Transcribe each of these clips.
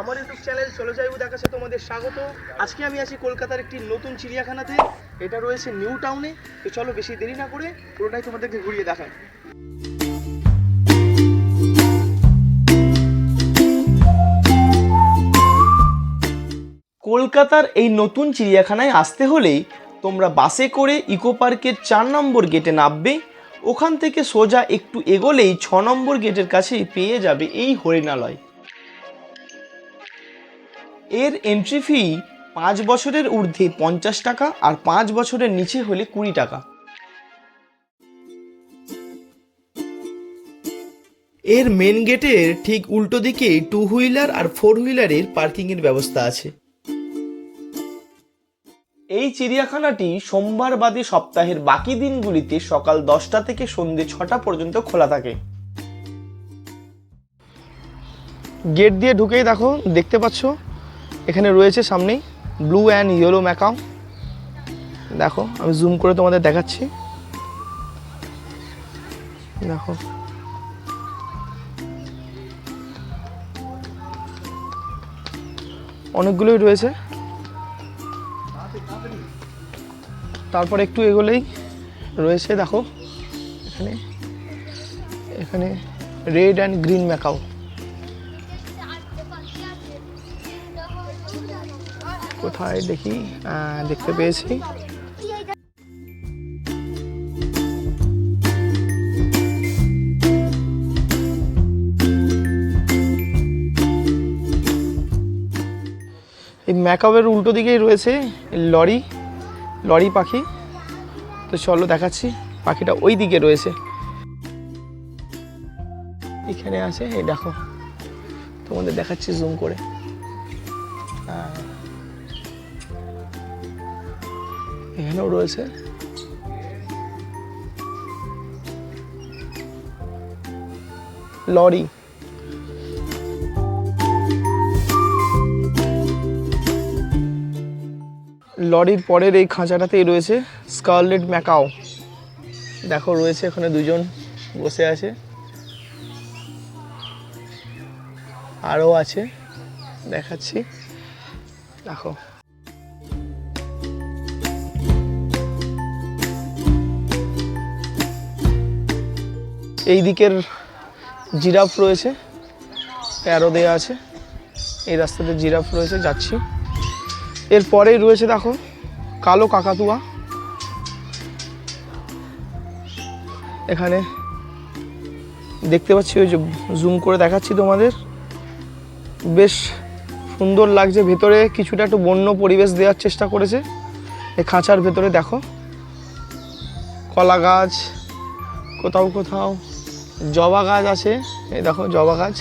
আমার YouTube channel চলে যাইবো দেখাচ্ছে তোমাদের স্বাগত। আজকে আমি আছি কলকাতার একটি নতুন চিড়িয়াখানাতে। এটা রয়েছে নিউ টাউনে। তো চলো বেশি দেরি না করে পুরোটাই তোমাদেরকে ঘুরিয়ে দেখাই। কলকাতার এই নতুন চিড়িয়াখানায় আসতে হলেই তোমরা বাসে করে ইকো পার্কের চার নম্বর গেটে নামবে। ওখান থেকে সোজা একটু এগোলেই ছ নম্বর গেটের কাছেই পেয়ে যাবে এই হরিণালয়। এর এন্ট্রি ফি পাঁচ বছরের ঊর্ধ্বে পঞ্চাশ টাকা আর পাঁচ বছরের নিচে হলে কুড়ি টাকা। এর মেন গেটের ঠিক উল্টো দিকে টু হুইলার আর ফোর হুইলারের পার্কিংয়ের ব্যবস্থা আছে। এই চিড়িয়াখানাটি সোমবার বাদে সপ্তাহের বাকি দিনগুলিতে সকাল দশটা থেকে সন্ধে ছটা পর্যন্ত খোলা থাকে। গেট দিয়ে ঢুকেই দেখো, দেখতে পাচ্ছ? এখানে রয়েছে সামনেই ব্লু অ্যান্ড ইয়েলো ম্যাকাও দেখো, আমি জুম করে তোমাদের দেখাচ্ছি। দেখো। অনেকগুলোই রয়েছে। তারপর একটু এগোলেই রয়েছে, দেখো, এখানে এখানে রেড অ্যান্ড গ্রিন ম্যাকাও কোথায় দেখি দেখতে পেয়েছি। এই ম্যাকাওয়ের উল্টো দিকেই রয়েছে লরি লরি পাখি। তো চলো দেখাচ্ছি পাখিটা ওই দিকে রয়েছে। এখানে আছে এই দেখো তোমাদের দেখাচ্ছি জুম করে। আহ, এখানেও রয়েছে। লরি। লরির পরের এই খাঁচাটাতেই রয়েছে স্কারলেট ম্যাকাও। দেখো, রয়েছে এখানে দুজন বসে আছে। আরও আছে, দেখাচ্ছি। দেখো। এই দিকের জিরাফ রয়েছে, প্যারো দেওয়া আছে। এই রাস্তাতে জিরাফ রয়েছে, যাচ্ছি। এরপরেই রয়েছে দেখো, কালো কাকাতুয়া। এখানে দেখতে পাচ্ছি, ওই যে জুম করে দেখাচ্ছি তোমাদের। বেশ সুন্দর লাগছে, ভেতরে কিছুটা একটু বন্য পরিবেশ দেওয়ার চেষ্টা করেছে। এই খাঁচার ভেতরে দেখো, কলা গাছ, কোথাও কোথাও। জবা গাছ আছে। এই দেখো জবা গাছ।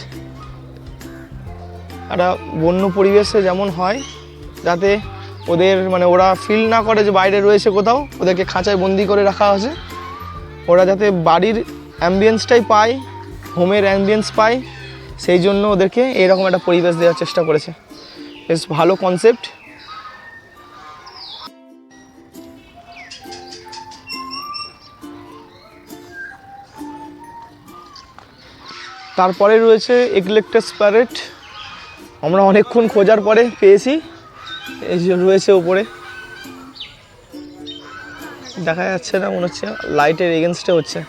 একটা বন্য পরিবেশে যেমন হয়, যাতে ওদের মানে ওরা ফিল না করে যে বাইরে রয়েছে কোথাও, ওদেরকে খাঁচায় বন্দি করে রাখা আছে। ওরা যাতে বাড়ির অ্যাম্বিয়েন্সটাই পায় হোমের অ্যাম্বিয়েন্স পায়, সেই জন্য ওদেরকে এরকম একটা পরিবেশ দেওয়ার চেষ্টা করেছে। বেশ ভালো কনসেপ্ট তারপরে রয়েছে এগলেক্টাস প্যারেট আমরা অনেকক্ষণ খোঁজার পরে পেয়েছি। এই যে রয়েছে উপরে। দেখা যাচ্ছে না, মনে হচ্ছে লাইটের এগেনস্টে হচ্ছে।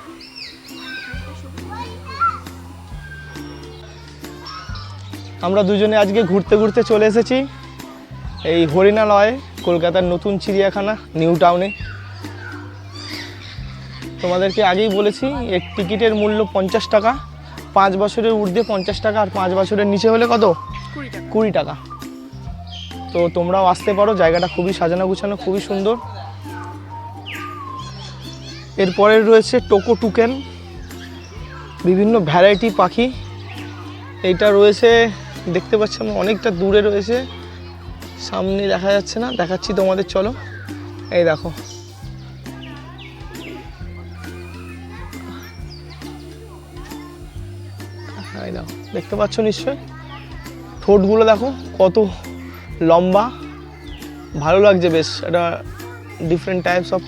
আমরা দুজনে আজকে ঘুরতে ঘুরতে চলে এসেছি এই হরিণালয়ে, কলকাতার নতুন চিড়িয়াখানা, নিউ টাউনে। তোমাদেরকে আগেই বলেছি এর টিকিটের মূল্য পঞ্চাশ টাকা। পাঁচ বছরের ঊর্ধ্বে পঞ্চাশ টাকা আর পাঁচ বছরের নিচে হলে কত? কুড়ি টাকা। তো তোমরাও আসতে পারো জায়গাটা খুবই সাজানো গুছানো খুবই সুন্দর। এরপরে রয়েছে টোকো টুকেন। বিভিন্ন ভ্যারাইটি পাখি। এইটা রয়েছে দেখতে পাচ্ছি আমি অনেকটা দূরে রয়েছে। সামনে দেখা যাচ্ছে না দেখাচ্ছি তোমাদের চলো। এই দেখো। দেখতে পাচ্ছ নিশ্চয় ঠোঁটগুলো দেখো, কত লম্বা। ভালো লাগছে বেশ, এটা ডিফারেন্ট টাইপস অফ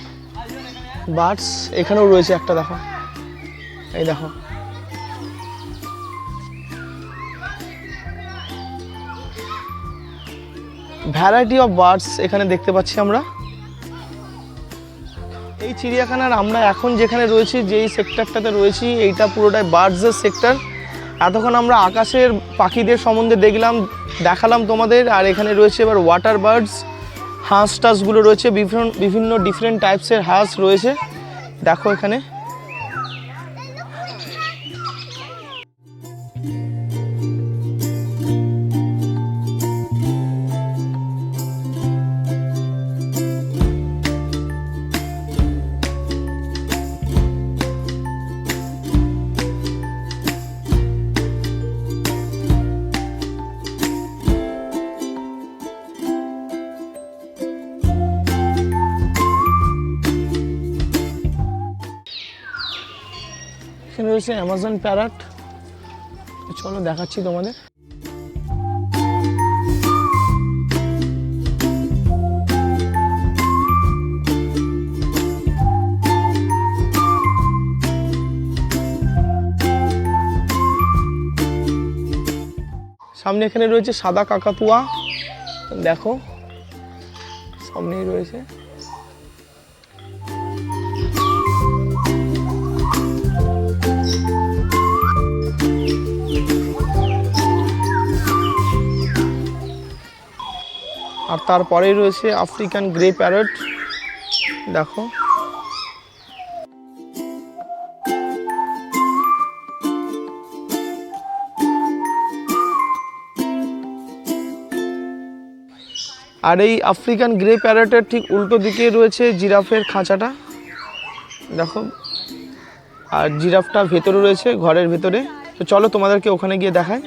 বার্ডস এখানেও রয়েছে একটা, দেখো। এই দেখো। ভ্যারাইটি অফ বার্ডস এখানে দেখতে পাচ্ছি আমরা। এই চিড়িয়াখানার আমরা এখন যেখানে রয়েছি, যেই সেক্টরটাতে রয়েছি, এইটা পুরোটাই বার্ডসের সেক্টর এতক্ষণ আমরা আকাশের পাখিদের সম্বন্ধে দেখলাম, দেখালাম তোমাদের, আর এখানে রয়েছে এবার ওয়াটার বার্ডস হাঁস টাসগুলো রয়েছে, বিভিন্ন বিভিন্ন ডিফারেন্ট টাইপসের হাঁস রয়েছে। দেখো এখানে। রয়েছে অ্যামাজন প্যারাট চলো দেখাচ্ছি তোমাদের। সামনে এখানে রয়েছে সাদা কাকাতুয়া। দেখো সামনেই রয়েছে। আর তারপরেই রয়েছে আফ্রিকান গ্রে প্যারট দেখো। আর এই আফ্রিকান গ্রে প্যারটের ঠিক উল্টো দিকে রয়েছে জিরাফের খাঁচাটা। দেখো। আর জিরাফটা ভেতরে রয়েছে, ঘরের ভেতরে। তো চলো তোমাদেরকে ওখানে গিয়ে দেখায়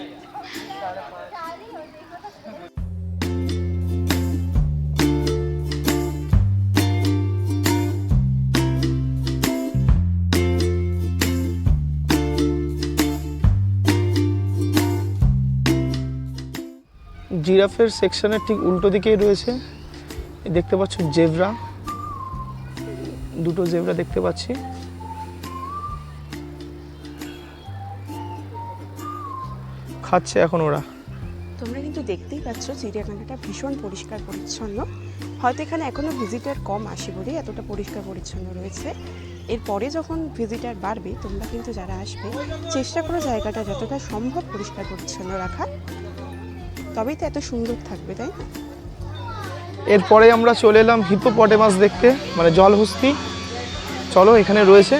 জিরাফের সেকশনের ঠিক উল্টো দিকেই রয়েছে। দেখতে পাচ্ছ জেবরা। দুটো জেব্রা দেখতে পাচ্ছি। খাচ্ছে এখন ওরা। তোমরা কিন্তু দেখতেই পাচ্ছ চিড়িয়াখানাটা ভীষণ পরিষ্কার পরিচ্ছন্ন। হয়তো এখানে এখনও ভিজিটার কম আসে বলেই এতটা পরিষ্কার পরিচ্ছন্ন রয়েছে। এরপরে যখন ভিজিটার বাড়বে, তোমরা কিন্তু যারা আসবে, চেষ্টা করো জায়গাটা যতটা সম্ভব পরিষ্কার পরিচ্ছন্ন রাখা তবেই তো এত সুন্দর থাকবে, তাই এরপরে আমরা চলে এলাম হিপোপটেমাস দেখতে মানে জলহস্তি। চলো, এখানে রয়েছে।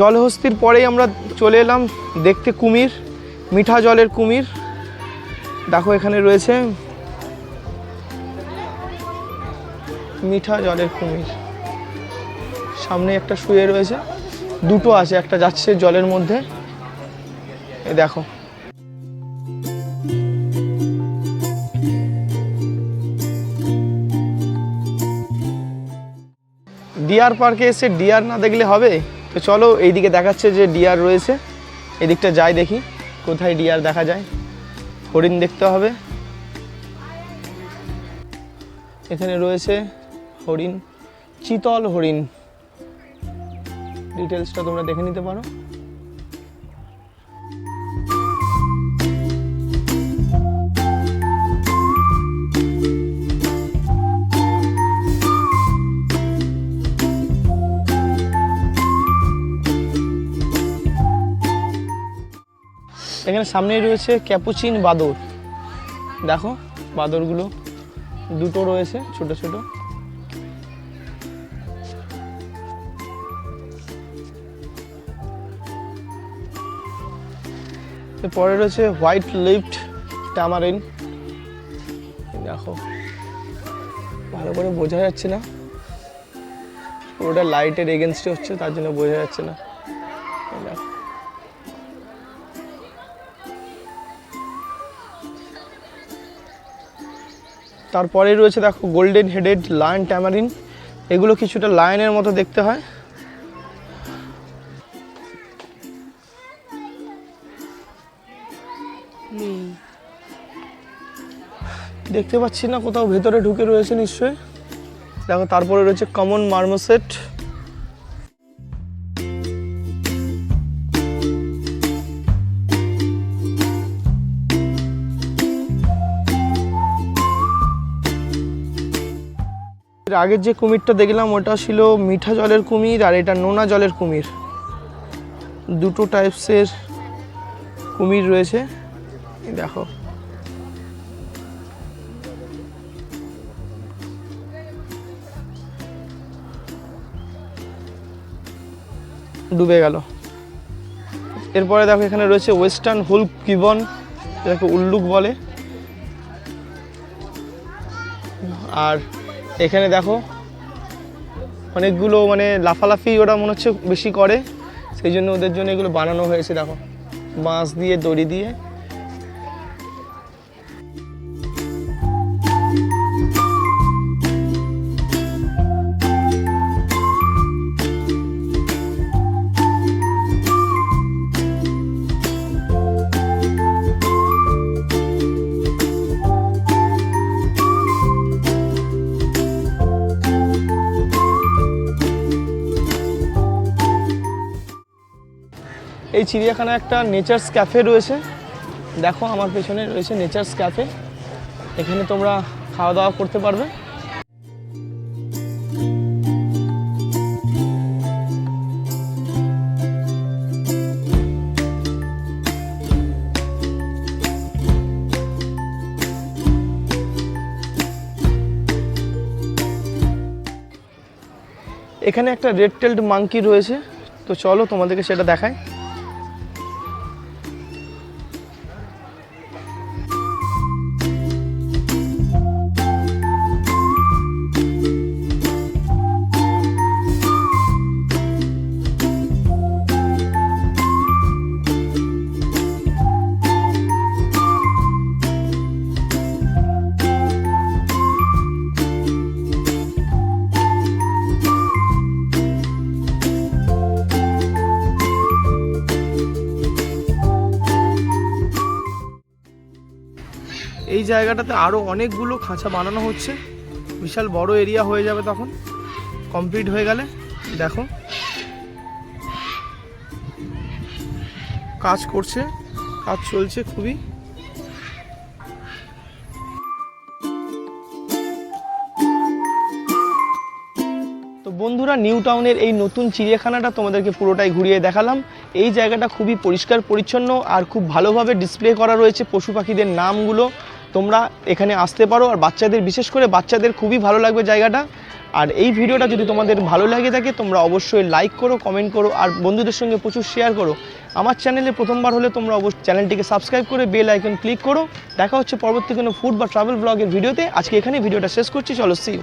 জলহস্তির পরেই আমরা চলে এলাম দেখতে কুমির। মিঠা জলের কুমির। দেখো এখানে রয়েছে মিঠা জলের কুমির। সামনে একটা শুয়ে রয়েছে। দুটো আছে, একটা যাচ্ছে জলের মধ্যে। এ দেখো। ডিয়ার পার্কে এসে ডিয়ার না দেখলে হবে? তো চলো এইদিকে দেখাচ্ছে যে ডিয়ার রয়েছে। এদিকটা যাই দেখি। কোথায় ডিয়ার দেখা যায়? হরিণ দেখতে হবে। এখানে রয়েছে হরিণ, চিতল হরিণ। ডিটেলসটা তোমরা দেখে নিতে পারো। এখানে সামনেই রয়েছে ক্যাপুচিন বাদর। দেখো, বাদরগুলো দুটো রয়েছে, ছোট ছোট। পরে রয়েছে হোয়াইট লিফট ট্যামারিন দেখো, ভালো করে বোঝা যাচ্ছে না। পুরোটা লাইটের এগেনস্টে হচ্ছে, তার জন্য বোঝা যাচ্ছে না। তারপরে রয়েছে দেখো গোল্ডেন হেডেড লায়ন ট্যামারিন এগুলো কিছুটা লায়নের মতো দেখতে হয়। দেখতে পাচ্ছি না কোথাও ভেতরে ঢুকে রয়েছে নিশ্চয়ই। দেখো, তারপরে রয়েছে কমন মার্মোসেট আগের যে কুমিরটা দেখলাম, ওটা ছিল মিঠা জলের কুমির আর এটা নোনা জলের কুমির। দুটো টাইপসের কুমির রয়েছে। দেখো। ডুবে গেল। এরপরে দেখো, এখানে রয়েছে ওয়েস্টার্ন হুল কিবন এটাকে উল্লুক বলে। আর এখানে দেখো, অনেকগুলো মানে লাফালাফি ওরা মনে হচ্ছে বেশি করে, সেই জন্য ওদের জন্য এগুলো বানানো হয়েছে, দেখো। বাঁশ দিয়ে, দড়ি দিয়ে। এই চিড়িয়াখানায় একটা নেচার্স ক্যাফে রয়েছে। দেখো, আমার পেছনে রয়েছে নেচার্স ক্যাফে এখানে তোমরা খাওয়া দাওয়া করতে পারবে। এখানে একটা রেড টেল্ড মাঙ্কি রয়েছে। তো চলো তোমাদেরকে সেটা দেখায় জায়গাটাতে আরও অনেকগুলো খাঁচা বানানো হচ্ছে। বিশাল বড় এরিয়া হয়ে যাবে তখন। কমপ্লিট হয়ে গেলে, দেখো। কাজ করছে, কাজ চলছে খুবই। তো বন্ধুরা, নিউ টাউনের এই নতুন চিড়িয়াখানাটা তোমাদেরকে পুরোটাই ঘুরিয়ে দেখালাম। এই জায়গাটা খুবই পরিষ্কার, পরিচ্ছন্ন আর খুব ভালোভাবে ডিসপ্লে করা রয়েছে পশু পাখিদের নামগুলো। তোমরা এখানে আসতে পারো আর বাচ্চাদের, বিশেষ করে বাচ্চাদের খুবই ভালো লাগবে জায়গাটা। আর এই ভিডিওটা যদি তোমাদের ভালো লাগে থাকে, তোমরা অবশ্যই লাইক করো কমেন্ট করো, আর বন্ধুদের সঙ্গে প্রচুর শেয়ার করো। আমার চ্যানেলে প্রথমবার হলে তোমরা অবশ্যই চ্যানেলটিকে সাবস্ক্রাইব করে বেল আইকন ক্লিক করো। দেখা হচ্ছে পরবর্তী কোনো ফুড বা ট্রাভেল ব্লগের ভিডিওতে। আজকে এখানে ভিডিওটা শেষ করছি, চলো সি